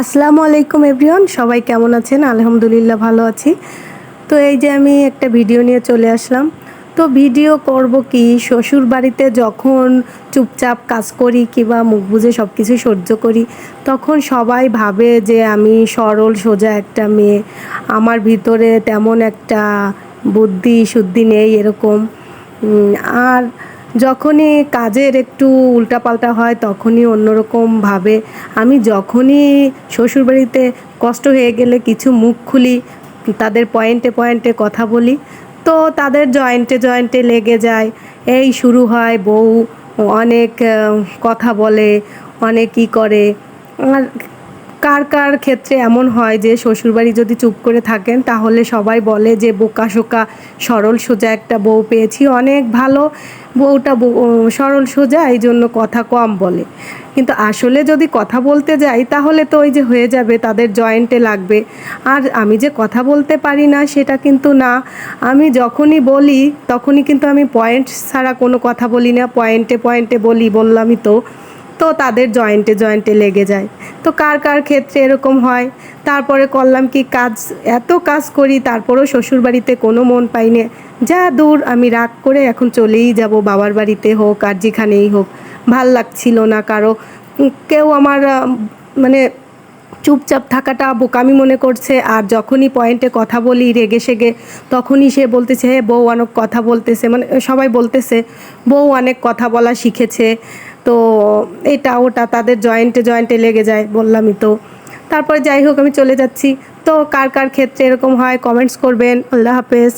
আসসালামু আলাইকুম এভরিওয়ান, সবাই কেমন আছেন? আলহামদুলিল্লাহ ভালো আছি। তো এই যে আমি একটা ভিডিও নিয়ে চলে আসলাম। তো ভিডিও করব কি শ্বশুর বাড়িতে যখন চুপচাপ কাজ করি কিংবা মুখ বুঝে সব কিছু সহ্য করি, তখন সবাই ভাবে যে আমি সরল, সোজা একটা মেয়ে। আমার ভিতরে তেমন একটা বুদ্ধি শুদ্ধি নেই এরকম। আর যখনই কাজের একটু উল্টাপাল্টা হয়, তখনই অন্যরকম ভাবে আমি যখনই শ্বশুরবাড়িতে কষ্ট হয়ে গেলে কিছু মুখ খুলি, তাদের পয়েন্টে পয়েন্টে কথা বলি, তো তাদের জয়েন্টে জয়েন্টে লেগে যায়। এই শুরু হয়, বউ অনেক কথা বলে, অনেক ই করে। আর কার কার ক্ষেত্রে এমন হয় যে শ্বশুরবাড়ি যদি চুপ করে থাকেন, তাহলে সবাই বলে যে বোকা শোকা, সরল সোজা একটা বউ পেয়েছি, অনেক ভালো বউটা বউ- সরল সোজা এই জন্য কথা কম বলে। কিন্তু আসলে যদি কথা বলতে যাই, তাহলে তো ওই যে হয়ে যাবে, তাদের জয়েন্টে লাগবে। আর আমি যে কথা বলতে পারি না, সেটা কিন্তু না। আমি যখনই বলি, তখনই কিন্তু আমি পয়েন্ট ছাড়া কোনো কথা বলি না। পয়েন্টে পয়েন্টে বলি, বললামই তো। তো তাদের জয়েন্টে জয়েন্টে লেগে যায়। তো কার কার ক্ষেত্রে এরকম হয়? তারপরে করলাম কি কাজ, এত কাজ করি, তারপরেও শ্বশুরবাড়িতে কোনো মন পাই না যা দূর, আমি রাগ করে এখন চলেই যাব, বাবার বাড়িতে হোক আর যেখানেই হোক। ভালো লাগছিল না কারও। কেউ আমার মানে চুপচাপ থাকাটা বোকামি মনে করছে। আর যখনই পয়েন্টে কথা বলি রেগে সেগে, তখনই সে বলতেছে, হে, বউ অনেক কথা বলতেছে। মানে সবাই বলতেছে, বউ অনেক কথা বলা শিখেছে। তো এটা ওটা তাদের জয়েন্টে জয়েন্টে লেগে যায়, বললামই তো। তারপরে যাই হোক, আমি চলে যাচ্ছি। তো কার কার ক্ষেত্রে এরকম হয় কমেন্টস করবেন। আল্লাহ হাফেজ।